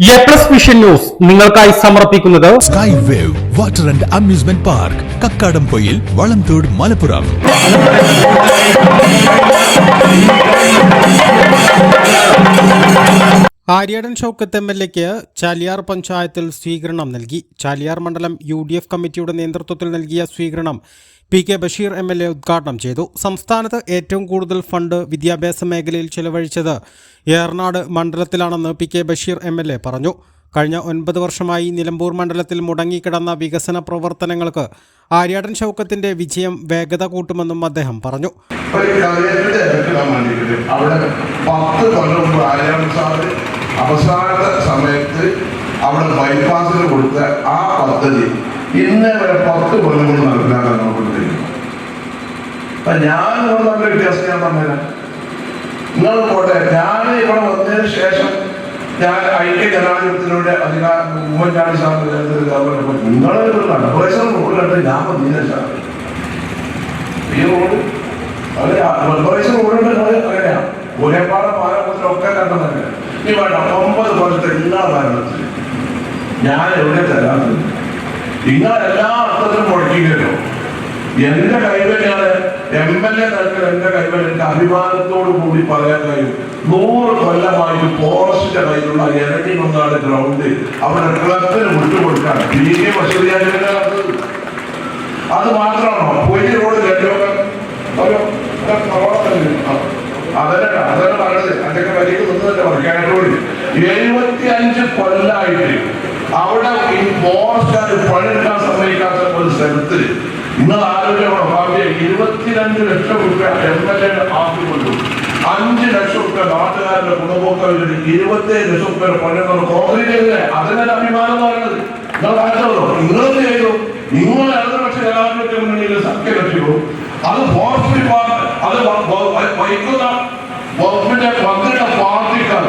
A plus vision news നിങ്ങൾക്കായി സമർപ്പിക്കുന്നത് sky wave water and amusement park Kakkadampoyil Valamthode Malappuram Aryadan Shoukath M L എക്ക് ചാലിയാർ പഞ്ചായത്തിൽ സ്വീകരണം നൽകി. ചാലിയാർ മണ്ഡലം യു ഡി എഫ് കമ്മിറ്റിയുടെ നേതൃത്വത്തിൽ നൽകിയ സ്വീകരണം P K Basheer M L A ഉദ്ഘാടനം ചെയ്തു. സംസ്ഥാനത്ത് ഏറ്റവും കൂടുതൽ ഫണ്ട് വിദ്യാഭ്യാസ മേഖലയിൽ ചെലവഴിച്ചത് Eranad മണ്ഡലത്തിലാണെന്ന് P K Basheer M L A പറഞ്ഞു. കഴിഞ്ഞ ഒൻപത് വർഷമായി നിലമ്പൂർ മണ്ഡലത്തിൽ മുടങ്ങിക്കിടന്ന വികസന പ്രവർത്തനങ്ങൾക്ക് ആര്യാടൻ ശൗക്കത്തിന്റെ വിജയം വേഗത കൂട്ടുമെന്നും അദ്ദേഹം പറഞ്ഞു. സാറ് സമയത്ത് അവിടെ ബൈപ്പാസിന് കൊടുത്ത ആ പദ്ധതി ഇന്നേ വരെ പത്ത് കൊല്ലങ്ങൾ നോക്കിക്കൊണ്ടിരിക്കുന്നു അപ്പൊ ഞാൻ നല്ല വ്യത്യാസം ഞാൻ പറഞ്ഞുതരാം. നിങ്ങൾ പോട്ടെ ഞാൻ ഇവിടെ വന്നതിന് ശേഷം ഞാൻ ഐക്യ ജനാധിപത്യത്തിലൂടെ അധികാരം ഉമ്മൻചാണ്ടി സാറിന് നിങ്ങളെ ഒരു കണ്ട് ഞാൻ വന്നതിന് ശേഷം. ഈ റോഡ് അത് വെള്ളപറീക്ഷ റോഡുണ്ട് അത് അങ്ങനെയാ. ഒരേപാട് ഈ വേണ്ട ഒമ്പത് കൊല്ലത്തെ എല്ലാ ഭരണത്തിൽ ഞാൻ എവിടെ തരാത്തത്? നിങ്ങൾ എല്ലാ അർത്ഥത്തിലും മുടക്കിക്കല്ലോ എന്റെ കൈവല്യാണ് എം എൽ എ തലത്തിൽ എന്റെ കൈവല്യ എന്റെ അഭിമാനത്തോട് കൂടി പറയാൻ കഴിയും. നൂറ് കൊല്ലമായി ഫോറസ്റ്റിന്റെ കയ്യിലുള്ള ഇറങ്ങി വന്നാണ് ഗ്രൗണ്ട് അവരുടെ ക്ലബിന് വിട്ടുകൊടുക്കാൻ പി കെ അത് മാത്രമാണോ? പൊരി റോഡ് ഒരു അതല്ല അതല്ല പറഞ്ഞത്. അതൊക്കെ വലിയ നിന്നതല്ല വർക്കാനോട് എഴുപത്തി അഞ്ച് കൊല്ലായിട്ട് അവിടെ ഈ ഫോറസ്റ്റുകാർ പണിയെടുക്കാൻ സമ്മതിക്കാത്ത ഒരു സ്ഥലത്ത് നിങ്ങൾ ആലോചിക്കണം ഭാവിയെ ഇരുപത്തിരണ്ട് ലക്ഷം രൂപ എം എൽ എ ആക്കിക്കൊണ്ടു. അഞ്ച് ലക്ഷം രൂപ നാട്ടുകാരുടെ ഗുണഭോക്താവിന് ഇരുപത്തേഴ് ലക്ഷം രൂപ പണിയെടുക്കുന്ന കോൺക്രീറ്റ് ചെയ്തേ അഭിമാനം എന്ന് പറയുന്നത്. നിങ്ങൾ ആലോചിച്ചോ നിങ്ങളെന്ത് ചെയ്തു? നിങ്ങൾ ഇടതുപക്ഷ ജനാധിപത്യ സഖ്യ സഖ്യകക്ഷിയോ അത് ഫോറസ്റ്റ് ഡിപ്പാർട്ട്മെന്റ് അത് വഹിക്കുന്ന വകുപ്പിന്റെ മന്ത്രിയുടെ പാർട്ടിക്കാർ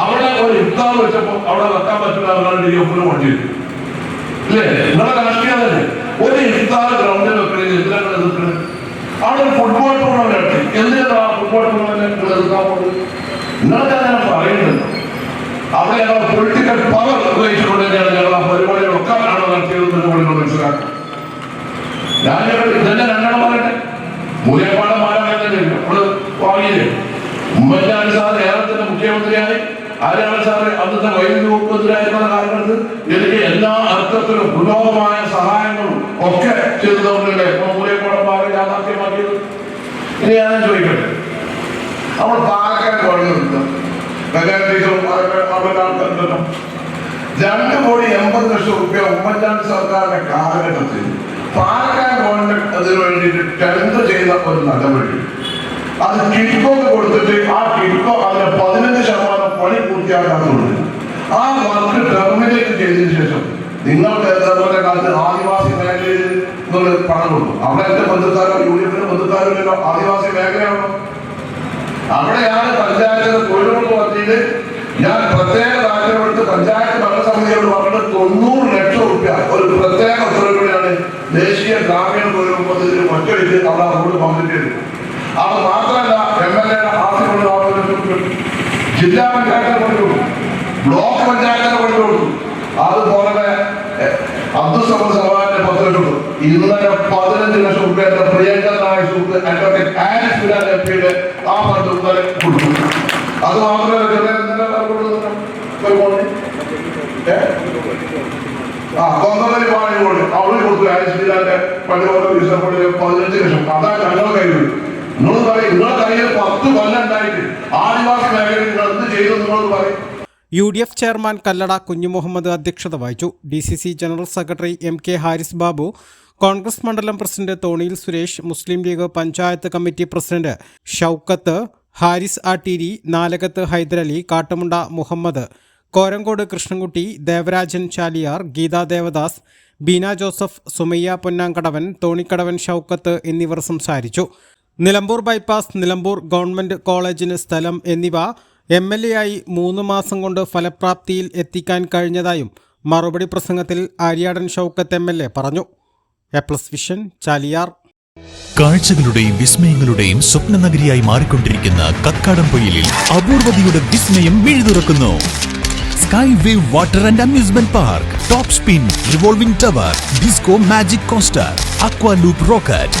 അവിടെ ഒരു ഇഫ്താർ വെച്ചപ്പോ അവിടെ വെക്കാൻ പറ്റില്ല എന്നാണ് ഡി എഫിന് വേണ്ടിയിട്ട്. ഇല്ലേ? നിങ്ങളെ രാഷ്ട്രീയം ഒരു ഇഫ്താർ എതിർക്കുന്നത് അവിടെ ഫുട്ബോൾ ടൂർണമെന്റ് എന്തിനാ ഫുട്ബോൾ ടൂർണമെന്റ് പോകുന്നത്? നിങ്ങൾക്ക് അങ്ങനെ പറയുന്നുണ്ട് അവിടെ ഞങ്ങൾ പൊളിറ്റിക്കൽ പവർ ഉപയോഗിച്ചുകൊണ്ട് തന്നെയാണ് ഞങ്ങൾ ആ പരിപാടികളൊക്കെ ആണ് നടത്തിയതെന്ന് കൂടി മനസ്സിലാക്കാം ഞാൻ ഞങ്ങൾ ഇതന്നെ രണ്ടെണ്ണം പറയട്ടെ. മൂലപ്പാട് മാറാൻ നമ്മൾ വാങ്ങിയില്ലേ? ഉമ്മൻചാണ്ടി സാർ കേരളത്തിന്റെ മുഖ്യമന്ത്രിയായി. ആരാണ് സാർ അന്നത്തെ വൈദ്യുതി വകുപ്പത്തിലായിരുന്ന കാലഘട്ടത്തിൽ എനിക്ക് എല്ലാ അർത്ഥത്തിലും പുരോഗമായ സഹായങ്ങളും ഒക്കെ ചെയ്തു തന്നില്ലേ മൂലപ്പാടം ഇനി ഞാൻ ചോദിക്കട്ടെ നമ്മൾ പാലക്കാട് അവരുടെ ആൾക്കാരുണ്ടല്ലോ രണ്ട് കോടി എൺപത് ലക്ഷം റുപ്യ ഉമ്മൻചാണ്ടി സർക്കാരിന്റെ കാലഘട്ടത്തിൽ പാലക്കാട് ഗവൺമെന്റ് അതിനു വേണ്ടിയിട്ട് ടെൻഡർ ചെയ്ത ഒരു നടപടി. അത് കിഡ്കോക്ക് കൊടുത്തിട്ട് ആ കിഡ്കോ അതിന്റെ പതിനഞ്ച് ശതമാനം പണി പൂർത്തിയാക്കാത്തുണ്ട് ആ വർക്ക് ടെർമിനേറ്റ് ചെയ്തതിനു ശേഷം നിങ്ങൾക്ക് അതുപോലെ കാലത്ത് ആദിവാസി മേഖലയിൽ നിങ്ങൾ പണം കൊടുക്കും. അവിടെ എന്റെ ബന്ധുക്കാരോ യു ഇല്ലല്ലോ ആദിവാസി മേഖലയാണോ? അവിടെയാണ് പഞ്ചായത്ത് തൊഴിലുറപ്പ് പദ്ധതിയിൽ ഞാൻ പ്രത്യേക താല്പര്യമെടുത്ത് പഞ്ചായത്ത് ഭരണസമിതിയോട് പറഞ്ഞിട്ട് തൊണ്ണൂറ് ലക്ഷം റുപ്യ ഒരു പ്രത്യേക ഉത്തരവിലൂടെയാണ് ദേശീയ ഗ്രാമീണ തൊഴിലുറപ്പ് പദ്ധതിയിൽ ഒറ്റയടിക്ക് അവിടെ റോഡ് പങ്കിട്ട് അത് മാത്രമല്ല എം എൽ എയുടെ ആസ്തികൊണ്ട് നാൽപ്പത് ജില്ലാ പഞ്ചായത്തിനെ കൊടുത്തു ബ്ലോക്ക് പഞ്ചായത്തിനെ കൊടുത്തു അതുപോലെ അബ്ദുൾ അബ്ദുസമദ് സമാന്റെ പതിനെട്ട് ഇന്നലെ പതിനഞ്ച് ലക്ഷം റുപ്യ എന്റെ പ്രിയങ്കരനായ സുഹൃത്ത് അഡ്വക്കേറ്റ് ആ ഫണ്ട് ഇന്നലെ കൊടുത്തു. അത്? ആ പതിനഞ്ച് ലക്ഷം. അതാ ഞങ്ങൾ കയ്യിൽ നിങ്ങൾ കയ്യിൽ പത്ത് കൊല്ലം ഉണ്ടായിട്ട് ആദിവാസി മേഖലയിൽ നിങ്ങൾ എന്ത് ചെയ്തു നിങ്ങളോട് പറയും. U D F chairman Kallada Kunjumuhammad അധ്യക്ഷത വഹിച്ചു. D C C general secretary M K Haris Babu Congress മണ്ഡലം president Thoniyil Suresh Muslim League panchayat committee president Shoukath Haris Atteeri Nalakath Hyderali Kattumunda Muhammad Korangode Krishnankutty Devarajan Chaliyar Geetha Devadas Beena Joseph Sumayya Ponnangadavan Thonikkadavan Shoukath എന്നിവർ സംസാരിച്ചു. Nilambur bypass Nilambur government കോളേജിന് സ്ഥലം എന്നിവ M L A ആയി മൂന്ന് മാസം കൊണ്ട് ഫലപ്രാപ്തിയിൽ എത്തിക്കാൻ കഴിഞ്ഞതായും മറുപടി പ്രസംഗത്തിൽ Aryadan Shoukath M L A പറഞ്ഞു. A plus vision Chaliyar. കാഴ്ചകളുടെയും വിസ്മയങ്ങളുടെയും സ്വപ്ന നഗരിയായി മാറിക്കൊണ്ടിരിക്കുന്ന കക്കാടംപൊയിലിൽ അപൂർവതയുടെ വിസ്മയം മിഴി തുറക്കുന്നു sky wave water and amusement park top spin revolving tower disco magic coaster aqua loop rocket